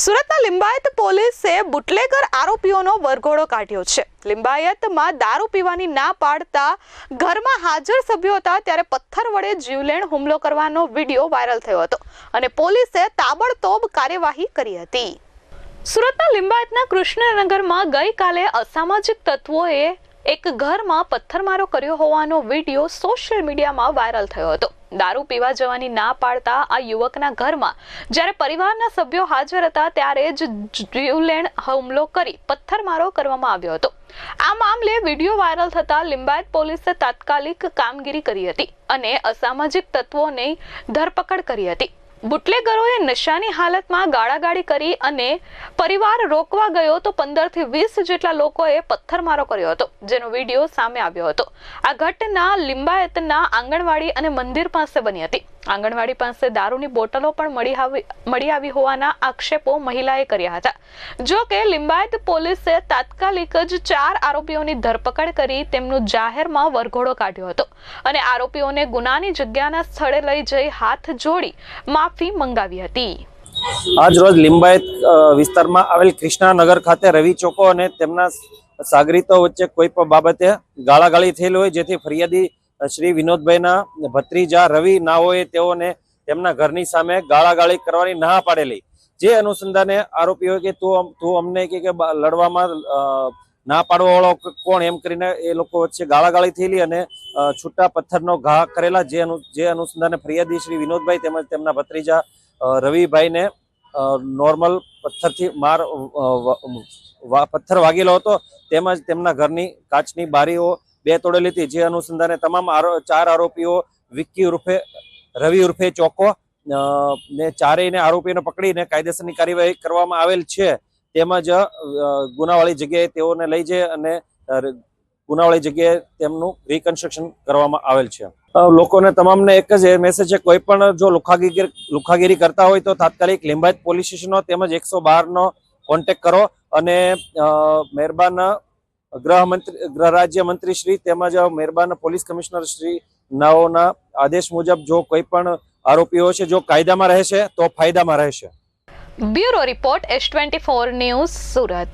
સુરતના લિંબાયત પોલીસે બુટલેગર આરોપીઓનો વરઘોડો કાઢ્યો છે. લિંબાયતમાં દારૂ પીવાની ના પાડતા ઘરમાં હાજર સભ્યો હતા ત્યારે પથ્થર વડે જીવલેણ હુમલો કરવાનો વીડિયો વાયરલ થયો હતો અને પોલીસે તાબડતોબ કાર્યવાહી કરી હતી. સુરતના લિંબાયતના કૃષ્ણનગરમાં ગઈકાલે અસામાજિક તત્વોએ એક ઘરમાં પથ્થરમારો કર્યો હોવાનો વીડિયો સોશિયલ મીડિયામાં વાયરલ થયો હતો. દારૂ પીવા જવાની ના પાડતા આ યુવકના ઘરમાં. જ્યારે પરિવારના સભ્યો હાજર હતા ત્યારે જ જીવલેણ હુમલો કરી પથ્થરમારો કરવામાં આવ્યો હતો. આ મામલે વીડિયો વાયરલ થતા લિંબાયત પોલીસે તાત્કાલિક કામગીરી કરી હતી અને અસામાજિક તત્વોની ધરપકડ કરી હતી. બુટલેગરોએ નશાની હાલતમાં ગાળાગાળી કરી અને પરિવાર રોકવા ગયો તો પંદરથી વીસ જેટલા લોકોએ પથ્થરમારો કર્યો હતો, જેનો વીડિયો સામે આવ્યો હતો. આ ઘટના લિંબાયતના આંગણવાડી અને મંદિર પાસે બની હતી. આંગણવાડી પાસે દારૂની બોટલો પણ મળી આવી મળી આવી હોવાના આક્ષેપો મહિલાએ કર્યા હતા. જો કે લિંબાયત પોલીસે તાત્કાલિક જ ચાર આરોપીઓની ધરપકડ કરી તેમનું જાહેરમાં વરઘોડો કાઢ્યો હતો અને આરોપીઓને ગુનાની જગ્યાના સ્થળે લઈ જઈ હાથ જોડી માફી મંગાવી હતી. આજ રોજ લિંબાયત વિસ્તારમાં આવેલ કૃષ્ણાનગર ખાતે રવિ ચોકો અને તેમના સાગરીતો વચ્ચે કોઈ પણ બાબતે ગાળાગાળી થયેલ હોય જેથી ફરિયાદી શ્રી વિનોદભાઈના ભત્રીજા રવિ ના હોય તેઓને તેમના ઘરની સામે ગાળાગાળી કરવાની ના પાડેલી. જે અનુસંધાને આરોપીઓ કે તું તું અમને કે લડવામાં ના પાડવાવાળો કોણ? એમ કરીને એ લોકો વચ્ચે ગાળાગાળી થયેલી અને છૂટા પથ્થરનો ઘા કરેલા. જે અનુ, જે અનુસંધાને ફરિયાદી શ્રી વિનોદભાઈ તેમજ તેમના ભત્રીજા રવિભાઈને નોર્મલ પથ્થરથી માર પથ્થર વાગેલો હતો. તેમજ તેમના ઘરની કાચની બારીઓ બે તોડેલી હતી. જે અનુસંધાને તમામ ચાર આરોપીઓ વિક્કી ઉર્ફે, રવિ ઉર્ફે ચોકો ને ચારેયને આરોપીઓને પકડીને કાયદેસરની કાર્યવાહી કરવામાં આવેલ છે. તેમજ ગુનાવાળી જગ્યાએ તેઓને લઈ જઈ અને ગુનાવાળી જગ્યાએ તેમનું રિકન્સ્ટ્રક્શન કરવામાં આવેલ છે. લોકોને તમામને એક જ મેસેજ છે, કોઈ પણ જો લુખાગીરી લુખાગીરી કરતા હોય તો તાત્કાલિક લિંબાયત પોલીસ સ્ટેશનનો તેમજ એકસો બારનો કોન્ટેક કરો અને મહેરબાન ગૃહમંત્રી ગૃહ રાજ્ય મંત્રી શ્રી તેમજ મહેરબાન પોલીસ કમિશનર શ્રી નાઓના આદેશ મુજબ જો કોઈ પણ આરોપીઓ છે, જો કાયદામાં રહેશે તો ફાયદામાં રહેશે bureau report S twenty four news Surat.